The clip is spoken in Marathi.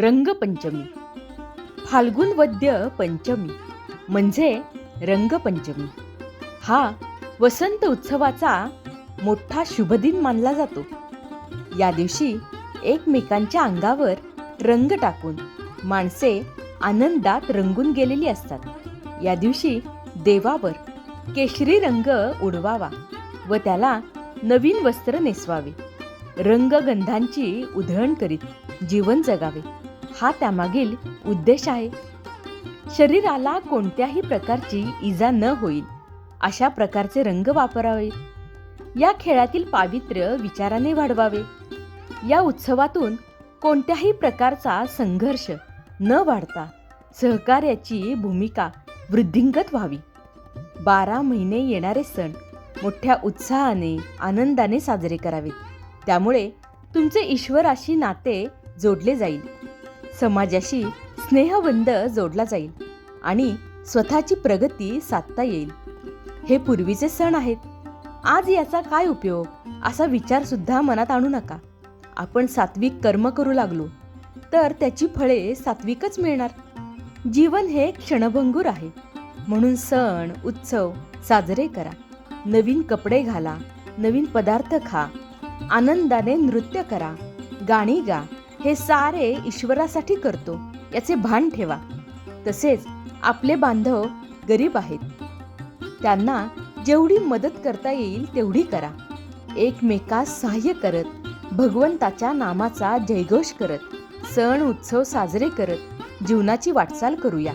रंगपंचमी. फाल्गुन वद्य पंचमी म्हणजे रंगपंचमी. हा वसंत उत्सवाचा मोठा शुभदिन मानला जातो. या दिवशी एकमेकांच्या अंगावर रंग टाकून माणसे आनंदात रंगून गेलेली असतात. या दिवशी देवावर केशरी रंग उडवावा व त्याला नवीन वस्त्र नेसवावे. रंगगंधांची उधळण करीत जीवन जगावे. हा त्यामागील उद्देश आहे. शरीराला कोणत्याही प्रकारची इजा न होईल अशा प्रकारचे रंग वापरावे. या खेळातील पावित्र्य विचाराने वाढवावे. या उत्सवातून कोणत्याही प्रकारचा संघर्ष न वाढता सहकार्याची भूमिका वृद्धिंगत व्हावी. बारा महिने येणारे सण मोठ्या उत्साहाने आनंदाने साजरे करावेत. त्यामुळे तुमचे ईश्वराशी नाते जोडले जाईल. समाजाशी स्नेहबंध जोडला जाईल आणि स्वतःची प्रगती साधता येईल. हे पूर्वीचे सण आहेत. आज याचा काय उपयोग? असा विचार सुद्धा मनात आणू नका. आपण सात्विक कर्म करू लागलो तर त्याची फळे सात्विकच मिळणार. जीवन हे क्षणभंगूर आहे. म्हणून सण उत्सव साजरे करा. नवीन कपडे घाला नवीन पदार्थ खा आनंदाने नृत्य करा गाणी गा हे सारे ईश्वरासाठी करतो. याचे भान ठेवा. तसेच आपले बांधव गरीब आहेत. त्यांना जेवढी मदत करता येईल तेवढी करा. एकमेकास सहाय्य करत भगवंताच्या नामाचा जयघोष करत सण उत्सव साजरे करत जीवनाची वाटचाल करूया.